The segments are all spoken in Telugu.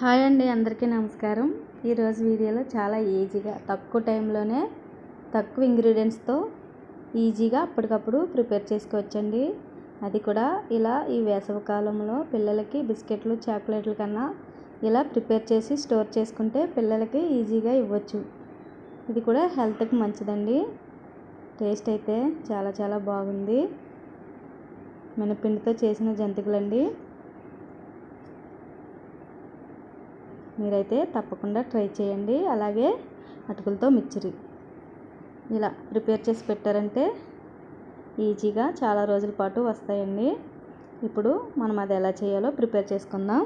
హాయ్ అండి అందరికీ నమస్కారం. ఈరోజు వీడియోలో చాలా ఈజీగా తక్కువ టైంలోనే తక్కువ ఇంగ్రీడియంట్స్తో ఈజీగా అప్పటికప్పుడు ప్రిపేర్ చేసుకోవచ్చండి. అది కూడా ఇలా ఈ వేసవికాలంలో పిల్లలకి బిస్కెట్లు చాక్లెట్ల కన్నా ఇలా ప్రిపేర్ చేసి స్టోర్ చేసుకుంటే పిల్లలకి ఈజీగా ఇవ్వచ్చు. ఇది కూడా హెల్త్కి మంచిదండి. టేస్ట్ అయితే చాలా చాలా బాగుంది. మినపిండితో చేసిన జంతికలండి. మీరైతే తప్పకుండా ట్రై చేయండి. అలాగే అటుకులతో మిక్చరీ ఇలా ప్రిపేర్ చేసి పెట్టారంటే ఈజీగా చాలా రోజుల పాటు వస్తాయండి. ఇప్పుడు మనం అది ఎలా చేయాలో ప్రిపేర్ చేసుకుందాం.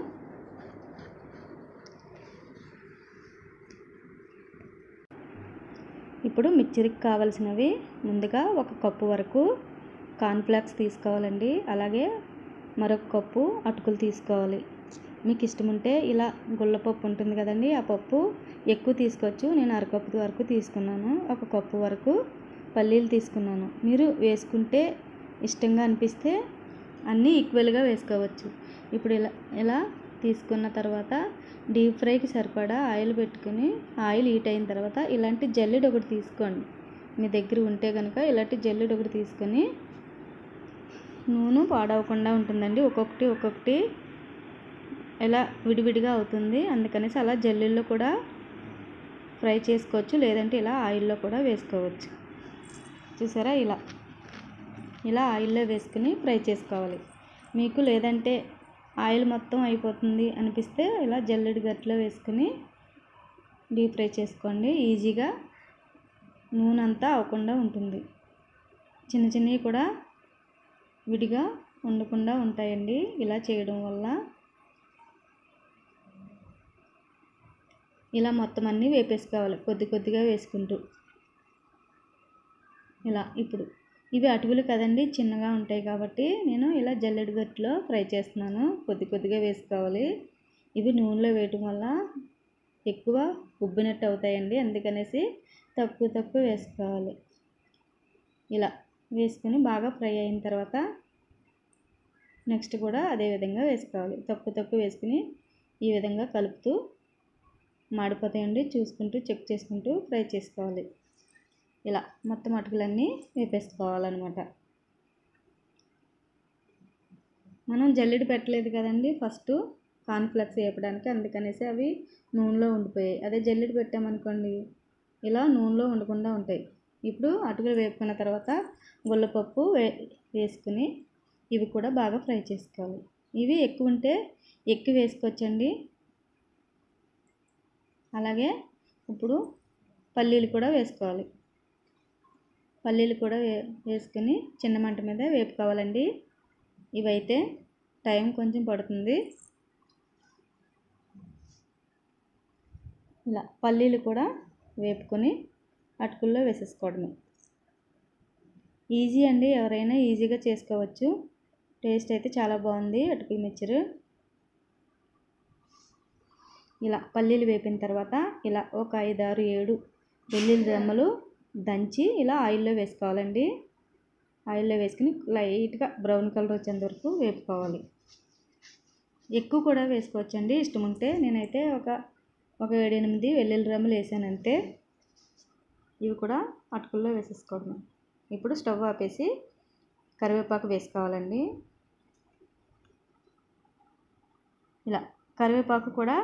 ఇప్పుడు మిక్చర్కి కావలసినవి ముందుగా ఒక కప్పు వరకు కార్న్ఫ్లాక్స్ తీసుకోవాలండి. అలాగే మరొక కప్పు అటుకులు తీసుకోవాలి. మీకు ఇష్టం ఉంటే ఇలా గుళ్ళపప్పు ఉంటుంది కదండి ఆ పప్పు ఎక్కువ తీసుకోవచ్చు. నేను అరకప్పు వరకు తీసుకున్నాను. ఒక కప్పు వరకు పల్లీలు తీసుకున్నాను. మీరు వేసుకుంటే ఇష్టంగా అనిపిస్తే అన్నీ ఈక్వల్గా వేసుకోవచ్చు. ఇప్పుడు ఇలా ఇలా తీసుకున్న తర్వాత డీప్ ఫ్రైకి సరిపడా ఆయిల్ పెట్టుకుని ఆయిల్ హీట్ అయిన తర్వాత ఇలాంటి జల్లెడు ఒకటి తీసుకోండి. మీ దగ్గర ఉంటే కనుక ఇలాంటి జల్లెడు ఒకటి తీసుకొని నూనె పాడవకుండా ఉంటుందండి. ఒక్కొక్కటి ఒక్కొక్కటి ఇలా విడివిడిగా అవుతుంది అందుకనేసి అలా జల్లీల్లో కూడా ఫ్రై చేసుకోవచ్చు లేదంటే ఇలా ఆయిల్లో కూడా వేసుకోవచ్చు. చూసారా ఇలా? ఇలా ఆయిల్లో వేసుకుని ఫ్రై చేసుకోవాలి. మీకు లేదంటే ఆయిల్ మొత్తం అయిపోతుంది అనిపిస్తే ఇలా జల్లెడి గట్లో వేసుకుని డీప్ ఫ్రై చేసుకోండి. ఈజీగా నూనె అంతా అవ్వకుండా ఉంటుంది. చిన్న చిన్నవి కూడా విడిగా ఉండకుండా ఉంటాయండి. ఇలా చేయడం వల్ల ఇలా మొత్తం అన్నీ వేపేసుకోవాలి. కొద్ది కొద్దిగా వేసుకుంటూ. ఇలా ఇప్పుడు. ఇవి అటుకులు కదండి చిన్నగా ఉంటాయి కాబట్టి నేను ఇలా జల్లెడు గట్టులో ఫ్రై చేస్తున్నాను. కొద్ది కొద్దిగా వేసుకోవాలి. ఇవి నూనెలో వేయటం వల్ల ఎక్కువ ఉబ్బినట్టు అవుతాయండి. అందుకనేసి తక్కువ తక్కువ వేసుకోవాలి. ఇలా వేసుకొని బాగా ఫ్రై అయిన తర్వాత నెక్స్ట్ కూడా అదే విధంగా వేసుకోవాలి. తక్కువ తక్కువ వేసుకుని ఈ విధంగా కలుపుతూ మాడిపోతాయండి. చూసుకుంటూ చెక్ చేసుకుంటూ ఫ్రై చేసుకోవాలి. ఇలా మొత్తం అటుకులన్నీ వేపేసుకోవాలన్నమాట. మనం జల్లెడ పెట్టలేదు కదండి ఫస్ట్ కాన్ఫ్లెక్స్ వేపడానికి. అందుకనేసి అవి నూనెలో ఉండిపోయాయి. అదే జల్లెడ పెట్టామనుకోండి ఇలా నూనెలో ఉండకుండా ఉంటాయి. ఇప్పుడు అటుకులు వేపుకున్న తర్వాత గుల్లపప్పు వే వేసుకుని ఇవి కూడా బాగా ఫ్రై చేసుకోవాలి. ఇవి ఎక్కువ ఉంటే ఎక్కువ వేసుకోవచ్చండి. అలాగే ఇప్పుడు పల్లీలు కూడా వేసుకోవాలి. పల్లీలు కూడా వే వేసుకొని చిన్న మంట మీద వేపుకోవాలండి. ఇవైతే టైం కొంచెం పడుతుంది. ఇలా పల్లీలు కూడా వేపుకొని అటుకుల్లో వేసేసుకోవడమే. ఈజీ అండి ఎవరైనా ఈజీగా చేసుకోవచ్చు. టేస్ట్ అయితే చాలా బాగుంది అటుకుల మిక్చరు. ఇలా పల్లీలు వేపిన తర్వాత ఇలా ఒక ఐదు ఆరు ఏడు వెల్లుల్లి రెమ్మలు దంచి ఇలా ఆయిల్లో వేసుకోవాలండి. ఆయిల్లో వేసుకుని లైట్గా బ్రౌన్ కలర్ వచ్చేంత వరకు వేపుకోవాలి. ఎక్కువ కూడా వేసుకోవచ్చండి. ఇష్టం ఉంటే నేనైతే ఒక ఒక ఏడెనిమిది వెల్లుల్లి రెమ్మలు వేసానంతే ఇవి కూడా అటుకుల్లో వేసేసుకోవడం ఇప్పుడు స్టవ్ ఆపేసి కరివేపాకు వేసుకోవాలండి. ఇలా కరివేపాకు కూడా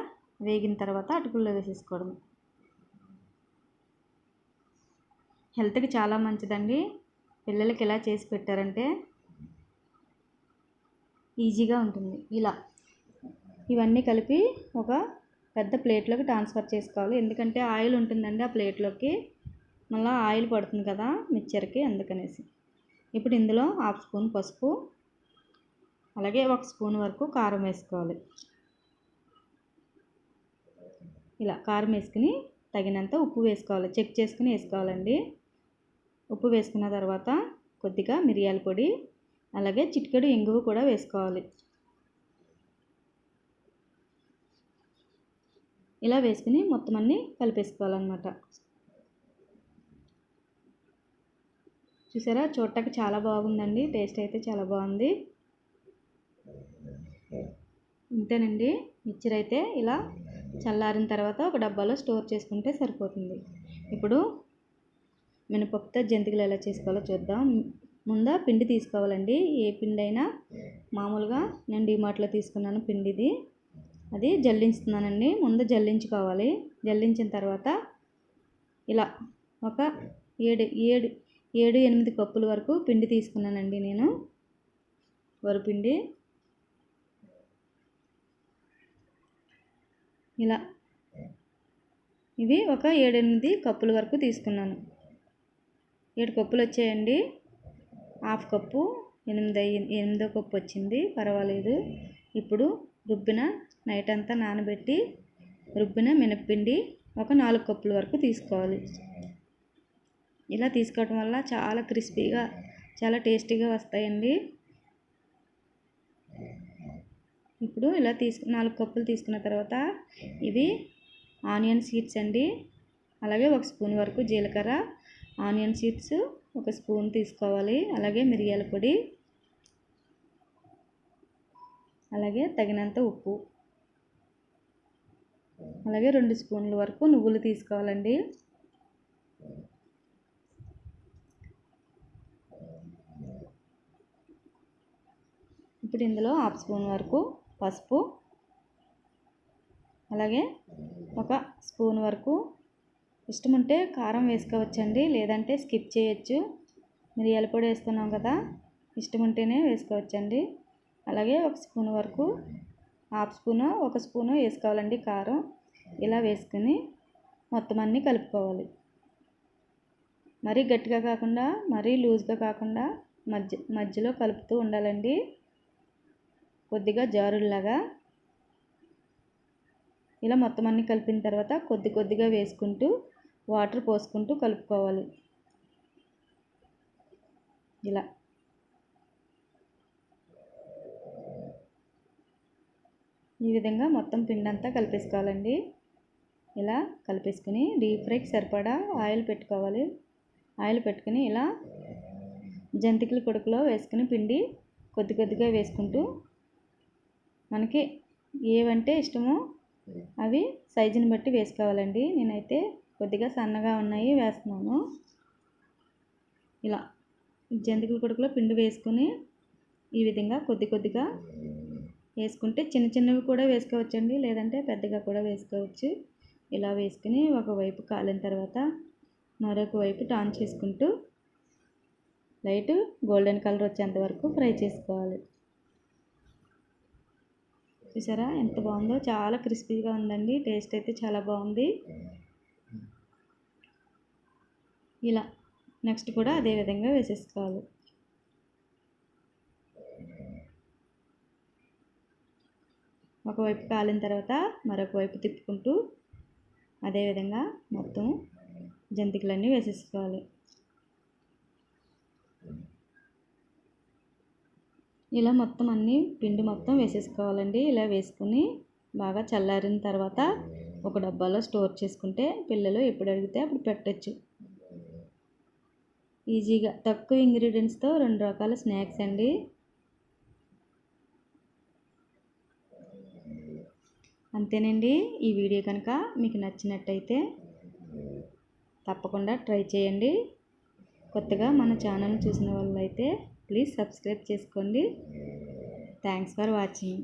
వేగిన తర్వాత అటుకుల్లో వేసేసుకోవడం. హెల్త్కి చాలా మంచిదండి. పిల్లలకి ఇలా చేసి పెట్టారంటే ఈజీగా ఉంటుంది. ఇలా. ఇవన్నీ కలిపి ఒక పెద్ద ప్లేట్లోకి ట్రాన్స్ఫర్ చేసుకోవాలి. ఎందుకంటే ఆయిల్ ఉంటుందండి ఆ ప్లేట్లోకి. మళ్ళీ ఆయిల్ పడుతుంది కదా మిక్చర్కి అందుకనేసి. ఇప్పుడు ఇందులో హాఫ్ స్పూన్ పసుపు అలాగే ఒక స్పూన్ వరకు కారం వేసుకోవాలి. ఇలా కారం వేసుకుని తగినంత ఉప్పు వేసుకోవాలి. చెక్ చేసుకుని వేసుకోవాలండి. ఉప్పు వేసుకున్న తర్వాత కొద్దిగా మిరియాల పొడి అలాగే చిటికెడు ఇంగువ కూడా వేసుకోవాలి. ఇలా వేసుకుని మొత్తం అన్నీ కలిపేసుకోవాలన్నమాట. చూసారా? చూడటానికి చాలా బాగుందండి. టేస్ట్ అయితే చాలా బాగుంది. ఇంతేనండి. మిక్చర్ అయితే ఇలా చల్లారిన తర్వాత ఒక డబ్బాలో స్టోర్ చేసుకుంటే సరిపోతుంది. ఇప్పుడు మినపప్పుతో జంతికలు ఎలా చేసుకోవాలో చూద్దాం. ముందా పిండి తీసుకోవాలండి. ఏ పిండి అయినా మామూలుగా నేను డిమార్ట్లో తీసుకున్నాను పిండిది. అది జల్లించుతున్నానండి. ముందు జల్లించుకోవాలి. జల్లించిన తర్వాత ఇలా ఒక ఏడు ఏడు ఏడు ఎనిమిది కప్పుల వరకు పిండి తీసుకున్నానండి నేను. వరిపిండి ఇలా. ఇవి ఒక ఏడెనిమిది కప్పుల వరకు తీసుకున్నాను. ఏడు కప్పులు వచ్చాయండి. హాఫ్ కప్పు ఎనిమిది ఎనిమిదో కప్పు వచ్చింది. పర్వాలేదు. ఇప్పుడు రుబ్బిన నైట్ అంతా నానబెట్టి రుబ్బిన మినప్పిండి ఒక నాలుగు కప్పుల వరకు తీసుకోవాలి. ఇలా తీసుకోవటం వల్ల చాలా క్రిస్పీగా చాలా టేస్టీగా వస్తాయండి. ఇప్పుడు ఇలా తీసుకు నాలుగు కప్పులు తీసుకున్న తర్వాత ఇవి ఆనియన్ సీడ్స్ అండి. అలాగే ఒక స్పూన్ వరకు జీలకర్ర ఆనియన్ సీడ్స్ ఒక స్పూన్ తీసుకోవాలి. అలాగే మిరియాల పొడి అలాగే తగినంత ఉప్పు అలాగే రెండు స్పూన్ల వరకు నువ్వులు తీసుకోవాలండి. ఇప్పుడు ఇందులో హాఫ్ స్పూన్ వరకు పసుపు. అలాగే ఒక స్పూన్ వరకు ఇష్టం ఉంటే కారం వేసుకోవచ్చండి లేదంటే స్కిప్ చేయొచ్చు. మిరియాల పొడి వేస్తున్నాం కదా ఇష్టం ఉంటేనే వేసుకోవచ్చండి. అలాగే ఒక స్పూన్ వరకు హాఫ్ స్పూను ఒక స్పూను వేసుకోవాలండి కారం. ఇలా వేసుకుని మొత్తం అన్నీ కలుపుకోవాలి. మరీ గట్టిగా కాకుండా మరీ లూజ్గా కాకుండా మధ్య మధ్యలో కలుపుతూ ఉండాలండి. కొద్దిగా జారుల్లాగా ఇలా మొత్తం అన్నీ కలిపిన తర్వాత కొద్ది కొద్దిగా వేసుకుంటూ వాటర్ పోసుకుంటూ కలుపుకోవాలి. ఇలా. ఈ విధంగా మొత్తం పిండి అంతా కలిపేసుకోవాలండి. ఇలా కలిపేసుకుని డీప్ ఫ్రైకి సరిపడా ఆయిల్ పెట్టుకోవాలి. ఆయిల్ పెట్టుకుని ఇలా జంతికల కొడుకులో వేసుకుని పిండి కొద్ది కొద్దిగా వేసుకుంటూ మనకి ఏవంటే ఇష్టమో అవి సైజుని బట్టి వేసుకోవాలండి. నేనైతే కొద్దిగా సన్నగా ఉన్నాయి వేస్తున్నాను. ఇలా జంతికల కొడుకులో పిండి వేసుకుని ఈ విధంగా కొద్ది కొద్దిగా వేసుకుంటే చిన్న చిన్నవి కూడా వేసుకోవచ్చండి. లేదంటే పెద్దగా కూడా వేసుకోవచ్చు. ఇలా వేసుకుని ఒకవైపు కాలిన తర్వాత మరొక వైపు టాన్ చేసుకుంటూ లైట్ గోల్డెన్ కలర్ వచ్చేంత వరకు ఫ్రై చేసుకోవాలి. చూసారా? ఎంత బాగుందో. చాలా క్రిస్పీగా ఉందండి. టేస్ట్ అయితే చాలా బాగుంది. ఇలా నెక్స్ట్ కూడా అదే విధంగా వేసేసుకోవాలి. ఒకవైపు కాలిన తర్వాత మరొక వైపు తిప్పుకుంటూ అదేవిధంగా మొత్తం జంతికలన్నీ వేసేసుకోవాలి. ఇలా మొత్తం అన్నీ పిండి మొత్తం వేసేసుకోవాలండి. ఇలా వేసుకుని బాగా చల్లారిన తర్వాత ఒక డబ్బాలో స్టోర్ చేసుకుంటే పిల్లలు ఎప్పుడు అడిగితే అప్పుడు పెట్టచ్చు. ఈజీగా తక్కువ ఇంగ్రీడియంట్స్తో రెండు రకాల స్నాక్స్ అండి. అంతేనండి. ఈ వీడియో కనుక మీకు నచ్చినట్టయితే తప్పకుండా ట్రై చేయండి. కొత్తగా మన ఛానల్ చూసిన వాళ్ళైతే ప్లీజ్ సబ్స్క్రైబ్ చేసుకోండి. Thanks for watching.